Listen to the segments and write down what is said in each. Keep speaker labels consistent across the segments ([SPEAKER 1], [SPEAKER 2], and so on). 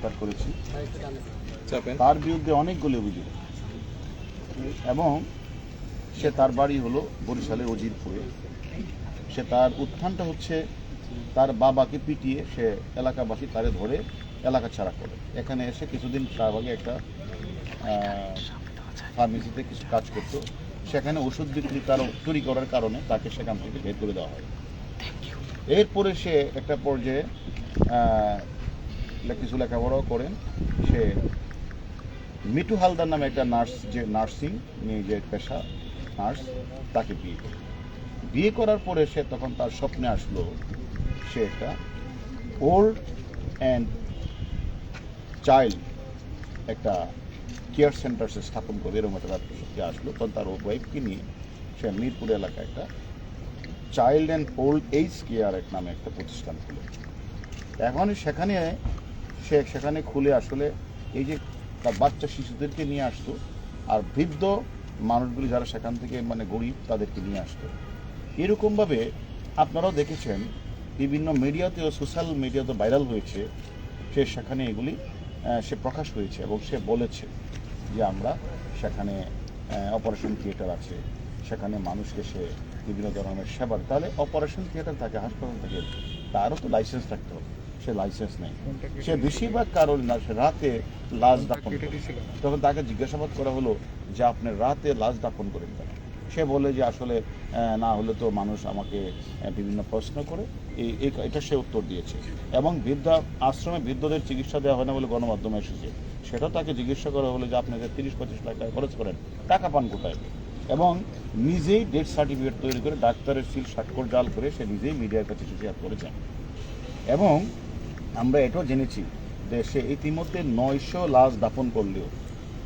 [SPEAKER 1] গ্রেপ্তার করেছি। তার বিরুদ্ধে অনেকগুলি অভিযোগ। এবং সে তার বাড়ি হলো বরিশালের অজিরপুরে। সে তার উত্থানটা হচ্ছে তার বাবাকে পিটিয়ে সে এলাকাবাসী তারে ধরে এলাকা ছাড়া করে। এখানে এসে কিছুদিন শাহবাগে একটা ফার্মেসিতে কিছু কাজ করতো। সেখানে ওষুধ বিক্রি কারণ চুরি করার কারণে তাকে সেখান থেকে বের করে দেওয়া হয়। এরপরে সে একটা পর্যায়ে কিছু লেখাপড়াও করেন। সে মিঠু হালদার নামে একটা নার্স, যে নার্সিং নিজের পেশা, নার্স, তাকে বিয়ে করে। বিয়ে করার পরে সে তখন তার স্বপ্নে আসলো, সে একটা ওল্ড অ্যান্ড চাইল্ড একটা কেয়ার সেন্টার সে স্থাপন করবে এরকম একটা সত্যি আসলো। তখন তার ওয়াইফকে নিয়ে সে মিরপুর এলাকায় একটা child and old age care এক নামে একটা প্রতিষ্ঠান খুলে এখন সেখানে সে সেখানে খুলে আসলে এই যে তার বাচ্চা শিশুদেরকে নিয়ে আসতো, আর বৃদ্ধ মানুষগুলি যারা সেখান থেকে মানে গরিব তাদেরকে নিয়ে আসতো। এরকমভাবে আপনারাও দেখেছেন, বিভিন্ন মিডিয়াতে ও সোশ্যাল মিডিয়াতে ভাইরাল হয়েছে, সে সেখানে এগুলি সে প্রকাশ হয়েছে এবং সে বলেছে যে আমরা সেখানে অপারেশন থিয়েটার আছে, সেখানে মানুষকে সে বিভিন্ন ধরনের সেবা তাহলে অপারেশন থিয়েটার থাকে, হাসপাতাল থাকে, তারও তো লাইসেন্স থাকতে হবে। সে লাইসেন্স নেই। সে বেশিরভাগ কারণ না, সে রাতে লাশ দাপন তখন তাকে জিজ্ঞাসাবাদ করা হলো যে আপনি রাতে লাশ দাপন করেন কেন? সে বলে যে আসলে না হলে তো মানুষ আমাকে বিভিন্ন প্রশ্ন করে। এটা সে উত্তর দিয়েছে। এবং বৃদ্ধা, আশ্রমে বৃদ্ধদের চিকিৎসা দেওয়া হয় না বলে গণমাধ্যমে এসেছে। সেটা তাকে জিজ্ঞাসা করা হলো যে আপনি যে তিরিশ পঁচিশ লাখ টাকা খরচ করেন, টাকা পান কোথায়? এবং নিজেই ডেথ সার্টিফিকেট তৈরি করে ডাক্তারের সিল স্বাক্ষর, জাল করে সে নিজেই মিডিয়ার কাছে শেয়ার করেছেন এবং আমরা এটাও জেনেছি যে সে ইতিমধ্যে নয়শো লাশ দাফন করলেও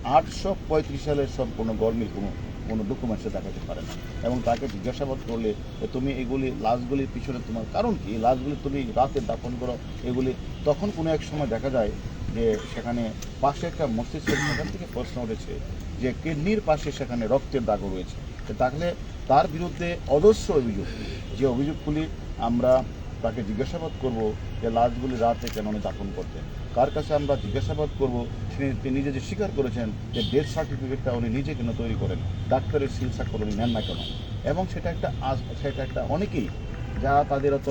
[SPEAKER 1] আটশো পঁয়ত্রিশ সালের সম্পূর্ণ গরমিল কোনো কোনো ডকুমেন্টসে দেখাতে পারে না। এবং তাকে জিজ্ঞাসাবাদ করলে তুমি এগুলি, লাশগুলির পিছনে তোমার কারণ কি? লাশগুলি তুমি রাতে দাফন করো, এগুলি তখন কোনো এক সময় দেখা যায় যে সেখানে পাশে একটা মস্তিষ্ক সেখান থেকে প্রশ্ন উঠেছে যে কিডনির পাশে সেখানে রক্তের দাগও রয়েছে। তাহলে তার বিরুদ্ধে অজস্র অভিযোগ। যে অভিযোগগুলি আমরা তাকে জিজ্ঞাসাবাদ করব যে লাশগুলি রাতে কেন উনি দাফন করতেন। কার কাছে আমরা জিজ্ঞাসাবাদ করব? তিনি নিজে যে স্বীকার করেছেন যে ডেথ সার্টিফিকেটটা উনি নিজে কেন তৈরি করেন, ডাক্তারের সিল স্বাক্ষর উনি নেন না কেন? এবং সেটা একটা আজ- সেটা একটা অনেকেই যারা তাদের অত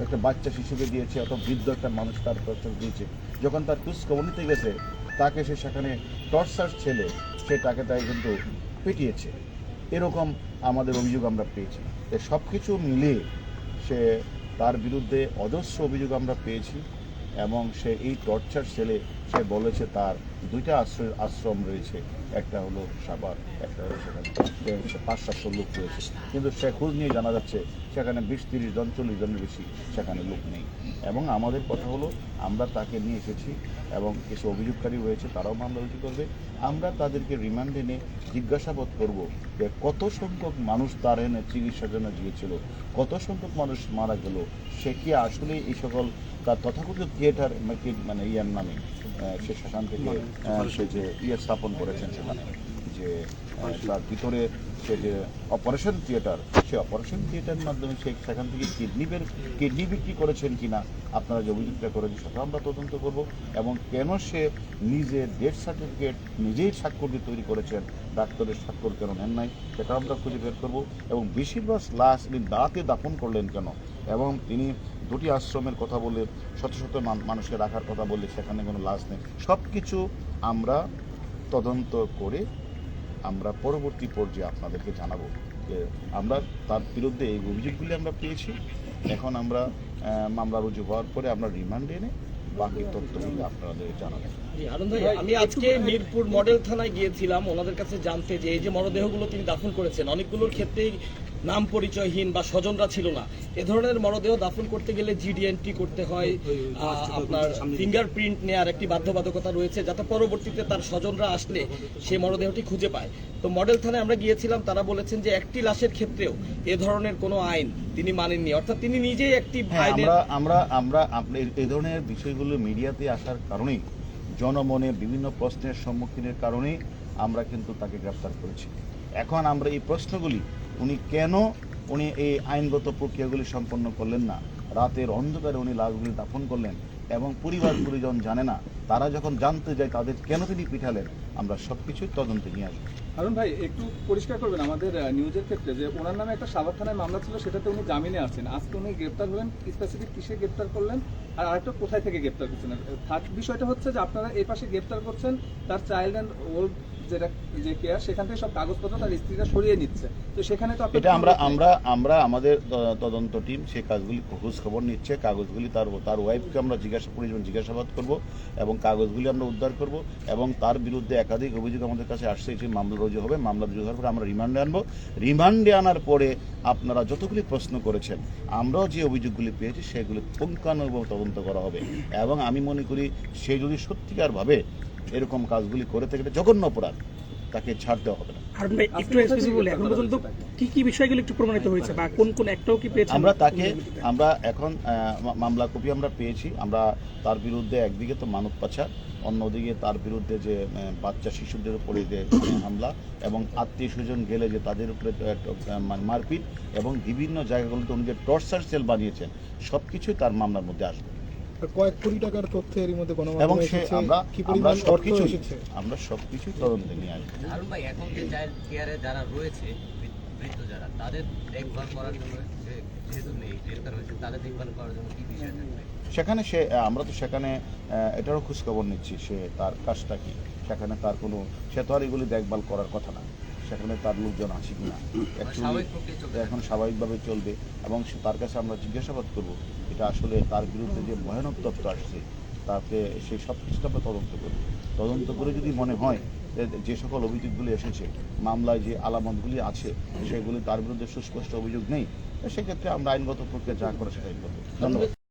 [SPEAKER 1] একটা বাচ্চা শিশুকে দিয়েছে, অত বৃদ্ধ একটা মানুষ তার দিয়েছে, যখন তার খোঁজ নিতে গেছে, তাকে সে সেখানে টর্চার ছেলে, সে তাকে তাই কিন্তু পিটিয়েছে। এরকম আমাদের অভিযোগ আমরা পেয়েছি। সব কিছু মিলিয়ে সে তার বিরুদ্ধে অজস্র অভিযোগ আমরা পেয়েছি এবং সে এই টর্চার সেলে সে বলেছে তার দুইটা আশ্রয়, আশ্রম রয়েছে। একটা হলো সাবার একটা হলো সেখানে পাঁচ সাতশো লোক রয়েছে। কিন্তু সে খোঁজ নিয়ে জানা যাচ্ছে সেখানে বিশ, তিরিশ জন, চল্লিশ জনের বেশি সেখানে লোক নেই। এবং আমাদের কথা হলো, আমরা তাকে নিয়ে এসেছি এবং কিছু অভিযোগকারী রয়েছে, তারাও মামলা রুজু করবে। আমরা তাদেরকে রিমান্ডে এনে জিজ্ঞাসাবাদ করব যে কত সংখ্যক মানুষ তার এনে চিকিৎসার জন্য গিয়েছিল, কত সংখ্যক মানুষ মারা গেল, সে কি আসলে এই সকল তার তথাকথিত থিয়েটার মানে ইয়ার নামে সে সেখান থেকে সে যে ইয়ে স্থাপন করেছেন সেখানে, যে তার ভিতরে সে যে অপারেশন থিয়েটার সে অপারেশন থিয়েটারের মাধ্যমে সে সেখান থেকে কিডনি বের কিডনি বিক্রি করেছেন কি না আপনারা যে অভিযোগটা করেছেন সেটা আমরা তদন্ত করব। এবং কেন সে নিজে ডেথ সার্টিফিকেট নিজেই স্বাক্ষর দিয়ে তৈরি করেছেন, ডাক্তারের স্বাক্ষর কেন নেন নাই, সেটা আমরা খুঁজে বের করব। এবং বেশিরভাগ লাশ তিনি দাঁতে দাপন করলেন কেন? এবং তিনি দুটি আশ্রমের কথা বলে শত শত মানুষকে রাখার কথা বললে সেখানে কোনো লাশ নেই। সব কিছু আমরা তদন্ত করে আমরা পরবর্তী পর্যায়ে আপনাদেরকে জানাব আমরা তার বিরুদ্ধে এই অভিযোগগুলি আমরা পেয়েছি। এখন আমরা মামলা রুজু হওয়ার পরে আমরা রিমান্ডে এনে বাকি তথ্যগুলি আপনাদের জানাব।
[SPEAKER 2] জি, আমি আজকে মিরপুর মডেল থানায় গিয়েছিলাম। ওনাদের কাছে জানতে যে এই যে মরদেহগুলো তিনি দাফন করেছেন অনেকগুলোর ক্ষেত্রেই নাম পরিচয়হীন বা স্বজনরা ছিল না। এ ধরনের মরদেহ দাফন করতে গেলে জিডি এন্ট্রি করতে হয়। আপনার ফিঙ্গারপ্রিন্ট নেওয়ার একটি বাধ্যবাধকতা রয়েছে যাতে পরবর্তীতে তার স্বজনরা আসলে সেই মরদেহটি খুঁজে পায়। তো মডেল থানায় আমরা গিয়েছিলাম তারা বলেছেন যে একটি লাশের ক্ষেত্রেও এ ধরনের কোনো আইন তিনি মানেননি। অর্থাৎ তিনি নিজেই একটি
[SPEAKER 1] হ্যাঁ আমরা আমরা আমরা আপনি এই ধরনের বিষয়গুলো মিডিয়াতে আসার কারণেই জনমনে বিভিন্ন প্রশ্নের সম্মুখীনের কারণেই আমরা কিন্তু তাকে গ্রেপ্তার করেছি। এখন আমরা এই প্রশ্নগুলি উনি কেন উনি এই আইনগত প্রক্রিয়াগুলি সম্পন্ন করলেন না? রাতের অন্ধকারে উনি লাশগুলি দাফন করলেন এবং পরিবার পরিজন জানে না। তারা যখন জানতে যায় তাদের কেন তিনি পিঠালেন, আমরা সব কিছুই তদন্তে নিয়ে আসব।
[SPEAKER 3] হারুন ভাই, একটু পরিষ্কার করবেন আমাদের নিউজের ক্ষেত্রে যে ওনার নামে একটা সাভার থানায় মামলা ছিল, সেটাতে উনি জামিনে আছেন আজকে উনি গ্রেপ্তার হলেন স্পেসিফিক কিসে গ্রেপ্তার করলেন, আর আরেকটা কোথায় থেকে গ্রেপ্তার করছেন? থার্ড বিষয়টা হচ্ছে যে আপনারা এই পাশে গ্রেপ্তার করছেন, তার চাইল্ড অ্যান্ড ওল্ড যেটা যে কেয়ার সেখান থেকে সব কাগজপত্র তার স্ত্রীরা সরিয়ে নিচ্ছে। তো সেখানে তো
[SPEAKER 1] এটা আমরা আমরা আমরা আমাদের তদন্ত টিম সেই কাজগুলি খোঁজ খবর নিচ্ছে কাগজগুলি তার তার ওয়াইফকে আমরা জিজ্ঞাসা পরিজন জিজ্ঞাসাবাদ করব এবং কাগজগুলি আমরা উদ্ধার করব এবং তার বিরুদ্ধে একাধিক অভিযোগ আমাদের কাছে আসছে যে মামলা রুজু হবে। মামলা রুজু হওয়ার পরে আমরা রিমান্ডে আনব। রিমান্ডে আনার পরে আপনারা যতগুলি প্রশ্ন করেছেন আমরাও যে অভিযোগগুলি পেয়েছি সেগুলি পুঙ্খানুভাবে তদন্ত করা হবে। এবং আমি মনে করি সে যদি সত্যিকারভাবে এরকম কাজগুলি করে থাকে এটা জঘন্য অপরাধ তাকে ছাড় দেওয়া হবে না।
[SPEAKER 4] হারুন একটু এখন পর্যন্ত কি কি বিষয়গুলো একটু প্রমাণিত হয়েছে বা কোন কোন একটাও কি পেয়েছেন
[SPEAKER 1] আমরা তাকে আমরা এখন মামলা কপি আমরা পেয়েছি। আমরা তার বিরুদ্ধে একদিকে তো মানব পাচার অন্যদিকে তার বিরুদ্ধে যে বাচ্চা শিশুদের উপরে যে হামলা এবং আত্মীয় স্বজন গেলে যে তাদের উপরে মারপিট এবং বিভিন্ন জায়গাগুলোতে উনি যে টর্চার সেল বানিয়েছেন সব কিছুই তার মামলার মধ্যে আসবে।
[SPEAKER 5] কয়েক কোটি টাকার তথ্য এর মধ্যে
[SPEAKER 1] এবং সে আমরা
[SPEAKER 5] কি পরিমাণ
[SPEAKER 1] সব
[SPEAKER 5] অর্থ এসেছে?
[SPEAKER 1] আমরা সব কিছুই তদন্তে নিয়ে আসব।
[SPEAKER 6] হারুন ভাই এখন যে চাইল্ড কেয়ারে যারা রয়েছে বৃদ্ধ যারা তাদের দেখভাল করার জন্য যেহেতু নেই গ্রেপ্তার হয়েছে তাদের দেখভাল করার জন্য কি বিষয়
[SPEAKER 1] সেখানে সে আমরা তো সেখানে এটারও খোঁজখবর নিচ্ছি সে তার কাজটা কি? সেখানে তার কোনো সে তো আর এগুলি দেখভাল করার কথা না। সেখানে তার লোকজন আছে কিনা Actually,
[SPEAKER 6] স্বাভাবিক
[SPEAKER 1] এখন স্বাভাবিকভাবে চলবে এবং সে তার কাছে আমরা জিজ্ঞাসাবাদ করব এটা আসলে তার বিরুদ্ধে যে ভয়ানক তথ্য আসছে তাতে সেই সব কিছুটা আমরা তদন্ত করব। তদন্ত করে যদি মনে হয় যে যে সকল অভিযোগগুলি এসেছে মামলায় যে আলামতগুলি আছে সেগুলি তার বিরুদ্ধে সুস্পষ্ট অভিযোগ নেই সেক্ষেত্রে আমরা আইনগত প্রক্রিয়া যা করে সেটাই করব। ধন্যবাদ।